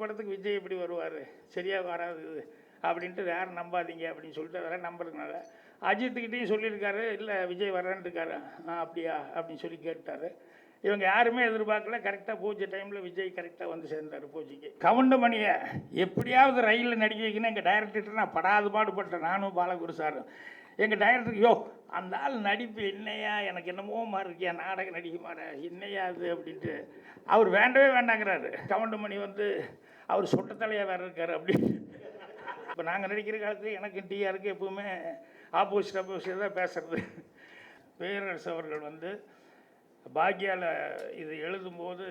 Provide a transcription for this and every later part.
படத்துக்கு விஜய் எப்படி வருவார்? சரியாக வராது இது. அப்படின்ட்டு யாரும் நம்பாதீங்க அப்படின்னு சொல்லிட்டு அதெல்லாம் நம்புறதுனால அஜித்துக்கிட்டையும் சொல்லியிருக்காரு இல்லை விஜய் வரேன்னு இருக்காரு. ஆ அப்படியா? அப்படின்னு சொல்லி கேட்டார். இவங்க யாருமே எதிர்பார்க்கல. கரெக்டாக பூஜை டைமில் விஜய் கரெக்டாக வந்து சேர்ந்தார் பூஜைக்கு. கவுண்டமணியை எப்படியாவது ரயிலில் நடிக்க வைக்கணும். எங்கள் டைரக்டர்கிட்ட நான் படாது பாடுபட்டேன். நானும் பாலகுரு சாரும். எங்கள் டைரக்டர் யோ அந்த ஆள் நடிப்பு என்னையா? எனக்கு என்னமோ மாதிரி இருக்கியா? நடிக்க மாட்டேன் என்னையா அது அப்படின்ட்டு. அவர் வேண்டவே வேண்டாங்கிறாரு. கவுண்டமணி வந்து அவர் சொட்டத்தலையாக வேறு இருக்கார் அப்படி. இப்போ நாங்கள் நடிக்கிற காலத்தில் எனக்கு டிஆருக்கு எப்பவுமே ஆப்போசிட் ஆப்போசிட் தான் பேசுறது. பேரரசு அவர்கள் வந்து பாக்யாவில் இது எழுதும்போது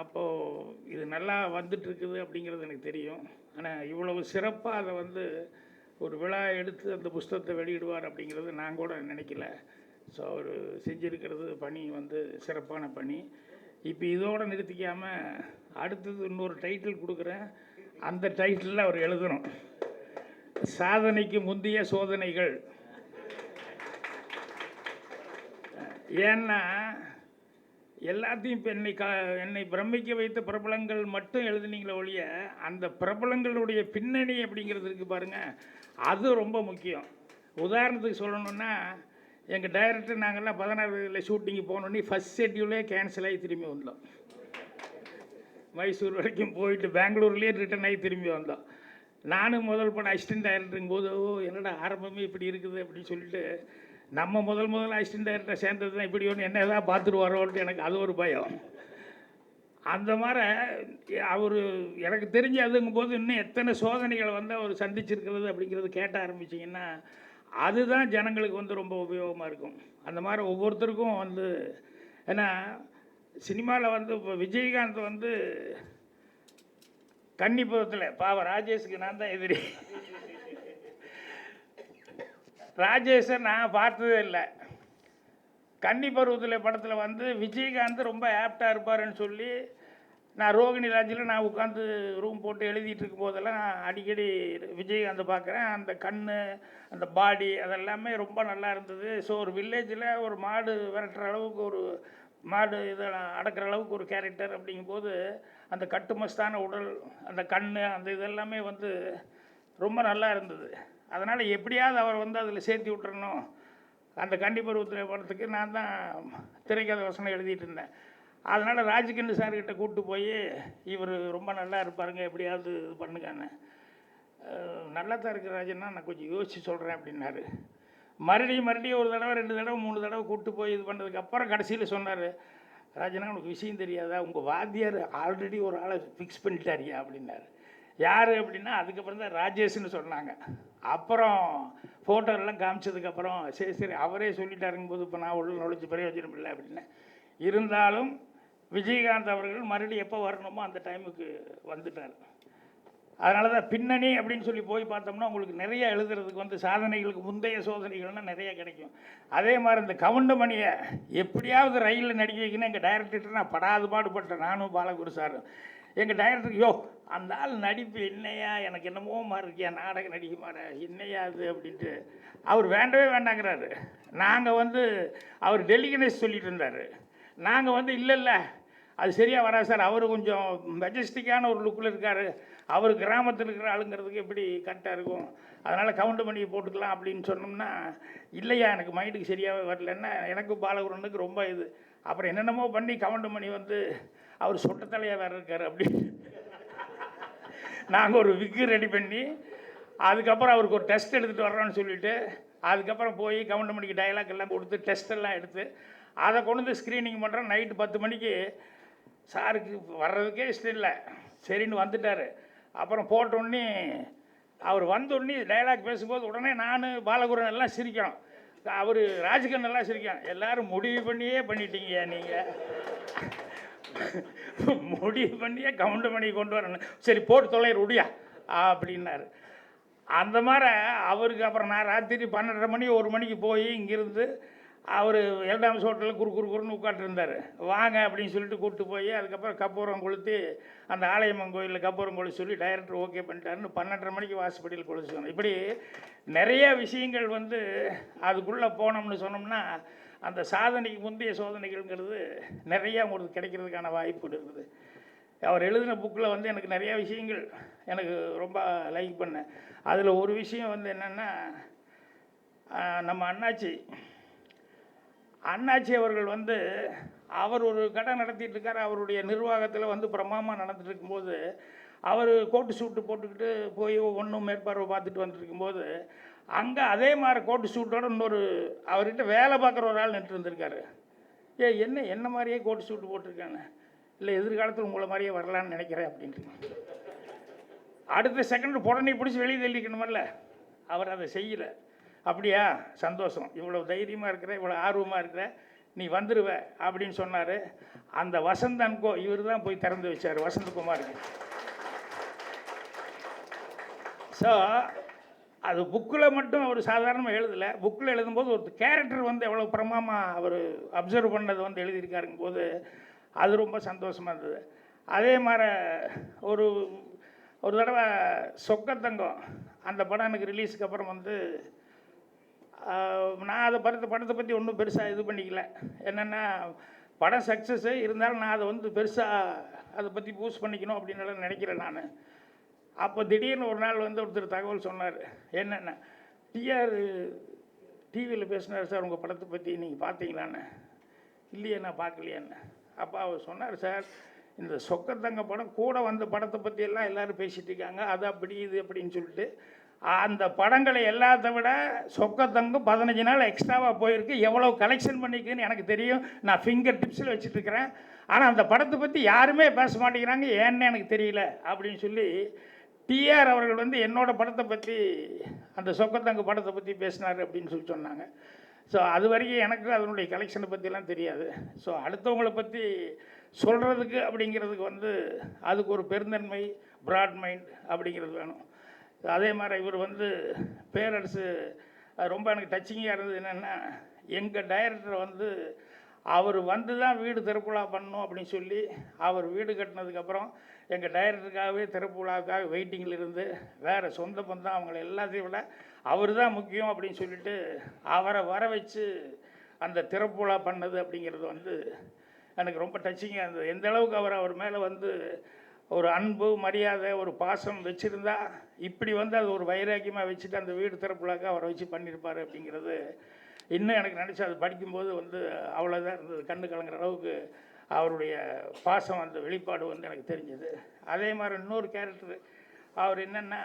அப்போது இது நல்லா வந்துட்டுருக்குது அப்படிங்கிறது எனக்கு தெரியும். ஆனால் இவ்வளவு சிறப்பாக அதை வந்து ஒரு விழா எடுத்து அந்த புஸ்தகத்தை வெளியிடுவார் அப்படிங்கிறது நான் கூட நினைக்கல. ஸோ அவர் செஞ்சுருக்கிறது பணி வந்து சிறப்பான பணி. இப்போ இதோடு நிறுத்திக்காமல் அடுத்தது இன்னொரு டைட்டில் கொடுக்குறேன். அந்த டைட்டிலில் அவர் எழுதணும். சாதனைக்கு முந்தைய சோதனைகள். ஏன்னா எல்லாத்தையும் இப்போ என்னை கா என்னை பிரமிக்க வைத்த பிரபலங்கள் மட்டும் எழுதுனீங்களே ஒழிய அந்த பிரபலங்களுடைய பின்னணி அப்படிங்கிறது இருக்குது பாருங்கள் அது ரொம்ப முக்கியம். உதாரணத்துக்கு சொல்லணுன்னா எங்கள் டைரக்டர் நாங்கள்லாம் பதினாறுல ஷூட்டிங்கு போனோடனே ஃபஸ்ட் ஷெட்யூலே கேன்சல் ஆகி திரும்பி வந்தோம். மைசூர் வரைக்கும் போயிட்டு பெங்களூர்லேயே ரிட்டர்ன் ஆகி திரும்பி வந்தோம். நானும் முதல் படம் அசிஸ்டன்ட் டைரக்டருங்க போது ஓ என்னடா ஆரம்பமே இப்படி இருக்குது அப்படின்னு சொல்லிட்டு நம்ம முதல் முதல்ல அசிஸ்டன்ட் டைரக்டர் சேர்ந்தது தான் இப்படி ஒன்று என்ன ஏதாவது பார்த்துட்டு வரோன்ட்டு எனக்கு அது ஒரு பயம். அந்த மாதிரி அவர் எனக்கு தெரிஞ்ச அதுங்கும் போது இன்னும் எத்தனை சோதனைகளை வந்து அவர் சந்திச்சிருக்கிறது அப்படிங்கிறது கேட்ட ஆரம்பிச்சிங்கன்னா அதுதான் ஜனங்களுக்கு வந்து ரொம்ப உபயோகமாக இருக்கும். அந்த மாதிரி ஒவ்வொருத்தருக்கும் வந்து ஏன்னா சினிமாவில் வந்து இப்போ விஜயகாந்த் வந்து கன்னிபுரத்தில் பாவ ராஜேஷுக்கு நான் தான் எதிரி. ராஜேஷை நான் பார்த்ததே இல்லை. கன்னி பருவத்தில் படத்தில் வந்து விஜயகாந்த் ரொம்ப ஆப்டாக இருப்பாருன்னு சொல்லி நான் ரோகிணி ராஜில் நான் உட்காந்து ரூம் போட்டு எழுதிட்டு இருக்கும் போதெல்லாம் அடிக்கடி விஜயகாந்த் பார்க்குறேன். அந்த கண் அந்த பாடி அதெல்லாமே ரொம்ப நல்லா இருந்தது. ஸோ ஒரு வில்லேஜில் ஒரு மாடு விரட்டுற அளவுக்கு ஒரு மாடு இதை அடக்கிற அளவுக்கு ஒரு கேரக்டர் அப்படிங்கும்போது அந்த கட்டுமஸ்தான உடல் அந்த கண் அந்த இதெல்லாமே வந்து ரொம்ப நல்லா இருந்தது. அதனால் எப்படியாவது அவர் வந்து அதில் சேர்த்து விட்டுறணும். அந்த கண்டி பருவத்தில் படத்துக்கு நான் தான் திரைக்கதை வசனம் எழுதிட்டு இருந்தேன். அதனால் ராஜகிண்டு சார்கிட்ட கூப்பிட்டு போய் இவர் ரொம்ப நல்லா இருப்பாருங்க எப்படியாவது இது பண்ணுங்கன்னு. நல்லா தான் இருக்கிற ராஜன்னா நான் கொஞ்சம் யோசித்து சொல்கிறேன் அப்படின்னாரு. மறுபடியும் மறுபடியும் ஒரு தடவை ரெண்டு தடவை மூணு தடவை கூப்பிட்டு போய் இது பண்ணதுக்கு அப்புறம் கடைசியில் சொன்னார் ராஜனா உனக்கு விஷயம் தெரியாதா? உங்கள் வாத்தியார் ஆல்ரெடி ஒரு ஆளை ஃபிக்ஸ் பண்ணிட்டாரியா? அப்படின்னாரு. யார் அப்படின்னா அதுக்கப்புறம் தான் ராஜேஷ்னு சொன்னாங்க. அப்புறம் ஃபோட்டோலாம் காமிச்சதுக்கப்புறம் சரி சரி அவரே சொல்லிட்டாருங்க போது இப்போ நான் உள்ள நுழைச்சி பிரயோஜனம் இல்லை அப்படின்னு. இருந்தாலும் விஜயகாந்த் அவர்கள் மறுபடியும் எப்போ வரணுமோ அந்த டைமுக்கு வந்துட்டார். அதனால தான் பின்னணி அப்படின்னு சொல்லி போய் பார்த்தோம்னா உங்களுக்கு நிறைய எழுதுறதுக்கு வந்து சாதனைகளுக்கு முந்தைய சோதனைகள்லாம் நிறைய கிடைக்கும். அதே மாதிரி இந்த கவுண்டமணியை எப்படியாவது ரயிலில் நடிக்க வைக்கணும். எங்கள் டைரக்டர்கிட்ட நான் படாது பாடுபட்டேன். நானும் பாலகுரு சாரும். எங்கள் டைரக்டர் யோ அந்த ஆள் நடிப்பு என்னையா? எனக்கு என்னமோ மாதிரி இருக்கியா? நாடகம் நடிக்க மாட்டேன் என்னையா அது அப்படின்ட்டு அவர் வேண்டவே வேண்டாங்கிறாரு. நாங்கள் வந்து அவர் டெல்லி சொல்லிட்டு இருந்தார். நாங்கள் வந்து இல்லை இல்லை. அது சரியாக வராது சார். அவர் கொஞ்சம் மெஜஸ்டிக்கான ஒரு லுக்கில் இருக்கார். அவர் கிராமத்தில் இருக்கிற ஆளுங்கிறதுக்கு எப்படி கரெக்டாக இருக்கும்? அதனால் கவுண்ட் பண்ணி போட்டுக்கலாம் அப்படின்னு சொன்னோம்னா இல்லையா எனக்கு மைண்டுக்கு சரியாகவே வரலன்னா எனக்கு பாலகுரனுக்கு ரொம்ப இது. அப்புறம் என்னென்னமோ பண்ணி கவுண்ட் பண்ணி வந்து அவர் சொட்டத்தலையாக வேறு இருக்கார் அப்படி. நாங்கள் ஒரு விக்கு ரெடி பண்ணி அதுக்கப்புறம் அவருக்கு ஒரு டெஸ்ட் எடுத்துகிட்டு வர்றோம்னு சொல்லிட்டு அதுக்கப்புறம் போய் கவுண்ட் மணிக்கு டயலாக் எல்லாம் கொடுத்து டெஸ்ட் எல்லாம் எடுத்து அதை கொண்டு வந்து ஸ்க்ரீனிங் பண்ணுறோம் நைட்டு பத்து மணிக்கு சாருக்கு வர்றதுக்கே இஷ்டம் இல்லை. சரின்னு வந்துட்டார். அப்புறம் போட்டோடனே அவர் வந்தோடனே டயலாக் பேசும்போது உடனே நான் பாலகுரன் எல்லாம் சிரிக்கணும் அவர் ராஜகன் எல்லாம் சிரிக்கணும் எல்லோரும் முடிவு பண்ணியே பண்ணிட்டீங்க நீங்கள் முடிவு பண்ணியே கவுண்ட் பண்ணி கொண்டு வரணும். சரி போட்டு தொலைற முடியா அப்படின்னாரு. அந்த மாதிரி அவருக்கு அப்புறம் நான் ராத்திரி பன்னெண்டரை மணி ஒரு மணிக்கு போய் இங்கேருந்து அவர் எல்டாம்ஸ் ஹோட்டலில் குறு குறு குறுன்னு உட்காந்துருந்தார் வாங்க அப்படின்னு சொல்லிட்டு கூப்பிட்டு போய் அதுக்கப்புறம் கப்பூரம் கொளுத்தி அந்த ஆலயம்மன் கோயிலில் கப்பூரம் கொளுத்து சொல்லி டைரக்டர் ஓகே பண்ணிட்டாருன்னு பன்னெண்டரை மணிக்கு வாசப்படியில் கொளுத்தி இப்படி நிறைய விஷயங்கள் வந்து அதுக்குள்ளே போனோம்னு சொன்னோம்னா அந்த சாதனைக்கு முந்தைய சோதனைகள்ங்கிறது நிறையா உங்களுக்கு கிடைக்கிறதுக்கான வாய்ப்பு இருக்குது. அவர் எழுதின புக்கில் வந்து எனக்கு நிறையா விஷயங்கள் எனக்கு ரொம்ப லைக் பண்ணேன். அதில் ஒரு விஷயம் வந்து என்னென்னா நம்ம அண்ணாச்சி அண்ணாச்சி அவர்கள் வந்து அவர் ஒரு கடை நடத்திட்டு இருக்காரு. அவருடைய நிர்வாகத்தில் வந்து பிரமாமா நடந்துட்டு இருக்கும்போது அவர் கோட்டு சூட்டு போட்டுக்கிட்டு போய் ஒன்றும் மேற்பார்வை பார்த்துட்டு வந்துருக்கும்போது அங்கே அதே மாதிரி கோட்டு சூட்டோட இன்னொரு அவர்கிட்ட வேலை பார்க்குற ஒரு ஆள் நின்று இருந்திருக்காரு. ஏ என்ன என்ன மாதிரியே கோட்டு சூட்டு போட்டிருக்கானே? இல்லை எதிர்காலத்தில் உங்களை மாதிரியே வரலான்னு நினைக்கிறேன் அப்படின்ட்டு அடுத்த செகண்ட் புடனே பிடிச்சி வெளியே தள்ளிக்கணுமல்ல? அவர் அதை செய்யலை. அப்படியா? சந்தோஷம். இவ்வளோ தைரியமாக இருக்கிற இவ்வளோ ஆர்வமாக இருக்கிற நீ வந்துடுவ அப்படின்னு சொன்னார். அந்த வசந்தன்கோ இவர் தான் போய் திறந்து வச்சார் வசந்தகுமாருக்கு ஸோ அது புக்கில் மட்டும் அவர் சாதாரணமாக எழுதலை. புக்கில் எழுதும்போது ஒரு கேரக்டர் வந்து எவ்வளோ பிரமாமாக அவர் அப்சர்வ் பண்ணது வந்து எழுதியிருக்காருங்க போது அது ரொம்ப சந்தோஷமாக இருந்தது. அதே மாதிரி ஒரு ஒரு தடவை சொக்கத்தங்கம் அந்த படம் எனக்கு ரிலீஸுக்கு அப்புறம் வந்து நான் அதை படத்தை படத்தை பற்றி ஒன்றும் பெருசாக இது பண்ணிக்கல. என்னென்னா படம் சக்ஸஸ்ஸு இருந்தாலும் நான் அதை வந்து பெருசாக அதை பற்றி பூஸ்ட் பண்ணிக்கணும் அப்படின்னு நினைக்கிறேன் நான். அப்போ திடீர்னு ஒரு நாள் வந்து ஒருத்தர் தகவல் சொன்னார். என்னென்ன டிஆர் டிவியில் பேசினார் சார் உங்கள் படத்தை பற்றி நீங்கள் பார்த்தீங்களான்னு இல்லையே நான் பார்க்கலையான்னு அப்போ அவர் சொன்னார் சார் இந்த சொக்கத்தங்க படம் கூட வந்த படத்தை பற்றியெல்லாம் எல்லோரும் பேசிகிட்டு இருக்காங்க. அது அப்படி இது அப்படின்னு சொல்லிட்டு அந்த படங்களை எல்லாத்த விட சொக்கத்தங்கும் பதினஞ்சு நாள் எக்ஸ்ட்ராவாக போயிருக்கு. எவ்வளோ கலெக்ஷன் பண்ணிக்குன்னு எனக்கு தெரியும். நான் ஃபிங்கர் டிப்ஸில் வச்சுட்டுருக்கிறேன். ஆனால் அந்த படத்தை பற்றி யாருமே பேச மாட்டேங்கிறாங்க. ஏன்னு எனக்கு தெரியல அப்படின்னு சொல்லி டிஆர் அவர்கள் வந்து என்னோடய படத்தை பற்றி அந்த சொக்கத்தங்கு படத்தை பற்றி பேசினார் அப்படின்னு சொல்லி சொன்னாங்க. ஸோ அது வரைக்கும் எனக்கு அதனுடைய கலெக்ஷனை பற்றிலாம் தெரியாது. ஸோ அடுத்தவங்கள பற்றி சொல்கிறதுக்கு அப்படிங்கிறதுக்கு வந்து அதுக்கு ஒரு பெருந்தன்மை ப்ராட் மைண்ட் அப்படிங்கிறது வேணும். அதே மாதிரி இவர் வந்து பேரரசு ரொம்ப எனக்கு டச்சிங்காக இருந்தது என்னென்னா எங்கள் டைரக்டர் வந்து அவர் வந்து தான் வீடு திருப்புழா பண்ணணும் அப்படின்னு சொல்லி அவர் வீடு கட்டினதுக்கப்புறம் எங்கள் டைரக்டருக்காகவே திருப்புழாவுக்காக வெயிட்டிங்கில் இருந்து வேறு சொந்த பந்தம் அவங்கள எல்லாத்தையும் விட அவர் தான் முக்கியம் அப்படின்னு சொல்லிட்டு அவரை வர வச்சு அந்த திறப்புலா பண்ணது அப்படிங்கிறது வந்து எனக்கு ரொம்ப டச்சிங்காக இருந்தது. எந்த அளவுக்கு அவர் அவர் மேலே வந்து ஒரு அன்பு மரியாதை ஒரு பாசம் வச்சுருந்தா இப்படி வந்து அது ஒரு வைராக்கியமாக வச்சுட்டு அந்த வீடு திறப்புலாக்க அவரை வச்சு பண்ணியிருப்பார் அப்படிங்கிறது இன்னும் எனக்கு நினச்சி அது படிக்கும்போது வந்து அவ்வளோதான் இருந்தது. கண்ணு கலங்குற அளவுக்கு அவருடைய பாசம் அந்த வெளிப்பாடு வந்து எனக்கு தெரிஞ்சது. அதே மாதிரி இன்னொரு கேரக்டர் அவர் என்னென்னா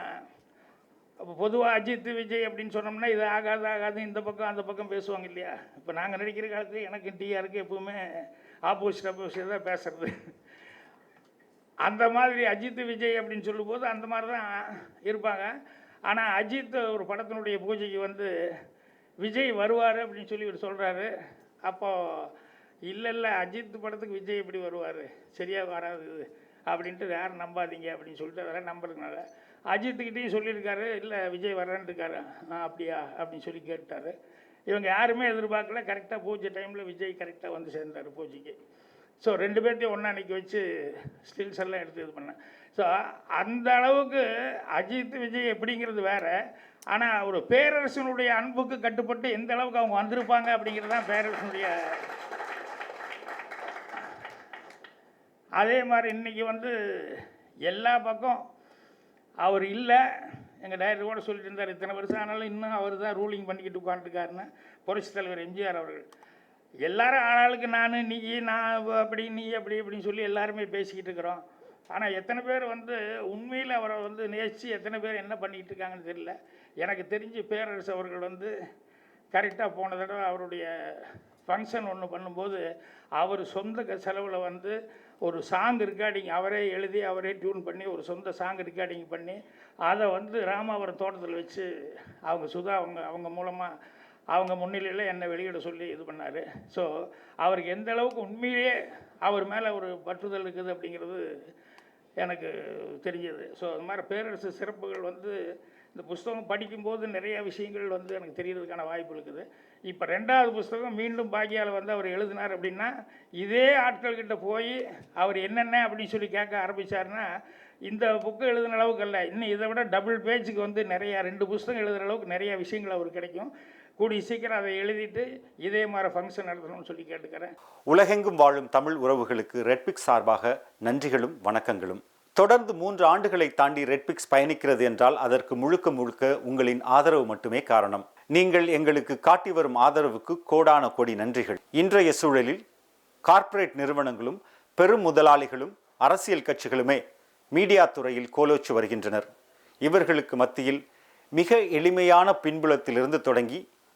அப்போ பொதுவாக அஜித் விஜய் அப்படின்னு சொன்னோம்னா இது ஆகாது ஆகாது இந்த பக்கம் அந்த பக்கம் பேசுவாங்க இல்லையா? இப்போ நாங்கள் நடிக்கிற காலத்துக்கு எனக்கு டிஆருக்கு எப்பவுமே ஆப்போசிட் ஆப்போசிட் தான் பேசுறது. அந்த மாதிரி அஜித் விஜய் அப்படின்னு சொல்லும்போது அந்த மாதிரி தான் இருப்பாங்க. ஆனால் அஜித் ஒரு படத்தினுடைய பூஜைக்கு வந்து விஜய் வருவார் அப்படின்னு சொல்லி இவர் சொல்கிறாரு அப்போது இல்லை இல்லை அஜித் படத்துக்கு விஜய் எப்படி வருவார்? சரியாக வராது அப்படின்ட்டு யாரும் நம்பாதீங்க அப்படின்னு சொல்லிட்டு அதெல்லாம் நம்புறதுனால அஜித்துக்கிட்டேயும் சொல்லியிருக்காரு. இல்லை விஜய் வரேன்னு இருக்காரு ஆ அப்படியா? அப்படின்னு சொல்லி கேட்டார் இவங்க யாருமே எதிர்பார்க்கல. கரெக்டாக பூஜை டைமில் விஜய் கரெக்டாக வந்து சேர்ந்தார் பூஜைக்கு. ஸோ ரெண்டு பேர்த்தையும் ஒன்றா அன்றைக்கி வச்சு ஸ்டில்ஸ் எல்லாம் எடுத்து இது பண்ணேன். ஸோ அந்த அளவுக்கு அஜித் விஜய் எப்படிங்கிறது வேற. ஆனால் ஒரு பேரரசனுடைய அன்புக்கு கட்டுப்பட்டு எந்த அளவுக்கு அவங்க வந்திருப்பாங்க அப்படிங்கிறது தான் பேரரசனுடைய அதே மாதிரி இன்றைக்கி வந்து எல்லா பக்கம் அவர் இல்லை. எங்கள் டைரக்டர் கூட சொல்லிட்டு இருந்தார் இத்தனை வருஷம் ஆனாலும் இன்னும் அவர் தான் ரூலிங் பண்ணிக்கிட்டு உட்காந்துருக்காருன்னு புரட்சித் தலைவர் எம்ஜிஆர் அவர்கள். எல்லாரும் ஆளாளுக்கு நான் நீ நான் அப்படி நீ அப்படி இப்படின்னு சொல்லி எல்லாருமே பேசிக்கிட்டு இருக்கிறோம். ஆனால் எத்தனை பேர் வந்து உண்மையில் அவரை வந்து நேசித்து எத்தனை பேர் என்ன பண்ணிக்கிட்டு இருக்காங்கன்னு தெரியல. எனக்கு தெரிஞ்சு பேரரசு அவர்கள் வந்து கரெக்டாக போன தடவை அவருடைய ஃபங்க்ஷன் ஒன்று பண்ணும்போது அவர் சொந்த க- செலவில் வந்து ஒரு சாங் ரெக்கார்டிங் அவரே எழுதி அவரே டியூன் பண்ணி ஒரு சொந்த சாங் ரெக்கார்டிங் பண்ணி அதை வந்து ராமாவரம் தோட்டத்தில் வச்சு அவங்க சுதா அவங்க அவங்க மூலமாக அவங்க முன்னிலையில் என்னை வெளியிட சொல்லி இது பண்ணார். ஸோ அவருக்கு எந்த அளவுக்கு உண்மையிலேயே அவர் மேலே ஒரு பற்றுதல் இருக்குது அப்படிங்கிறது எனக்கு தெரிஞ்சது. ஸோ அது மாதிரி பேரரசு சிறப்புகள் வந்து இந்த புஸ்தகம் படிக்கும்போது நிறைய விஷயங்கள் வந்து எனக்கு தெரியறதுக்கான வாய்ப்பு இருக்குது. இப்போ ரெண்டாவது புஸ்தகம் மீண்டும் பாக்கியால் வந்து அவர் எழுதினார் அப்படின்னா இதே ஆட்கள்கிட்ட போய் அவர் என்னென்ன அப்படின்னு சொல்லி கேட்க ஆரம்பித்தார்னா இந்த புக்கு எழுதின அளவுக்கு இல்லை இன்னும் இதை விட டபுள் பேஜுக்கு வந்து நிறையா ரெண்டு புஸ்தகம் எழுதுகிற அளவுக்கு நிறைய விஷயங்கள் அவர் கிடைக்கும். கூடிய சீக்கிரம் அதை எழுதிட்டு இதே மாதிரி ஃபங்க்ஷன் நடத்தணும்னு சொல்லி கேட்டுக்கிறேன். உலகெங்கும் வாழும் தமிழ் உறவுகளுக்கு ரெட்பிக்ஸ் சார்பாக நன்றிகளும் வணக்கங்களும். தொடர்ந்து மூன்று ஆண்டுகளை தாண்டி ரெட்பிக்ஸ் பயணிக்கிறது என்றால் அதற்கு முழுக்க முழுக்க உங்களின் ஆதரவு மட்டுமே காரணம். நீங்கள் எங்களுக்கு காட்டி வரும் ஆதரவுக்கு கோடான கோடி நன்றிகள். இன்றைய சூழலில் கார்ப்பரேட் நிறுவனங்களும் பெரும் முதலாளிகளும் அரசியல் கட்சிகளுமே மீடியா துறையில் கோலோச்சு வருகின்றனர். இவர்களுக்கு மத்தியில் மிக எளிமையான பின்புலத்திலிருந்து தொடங்கி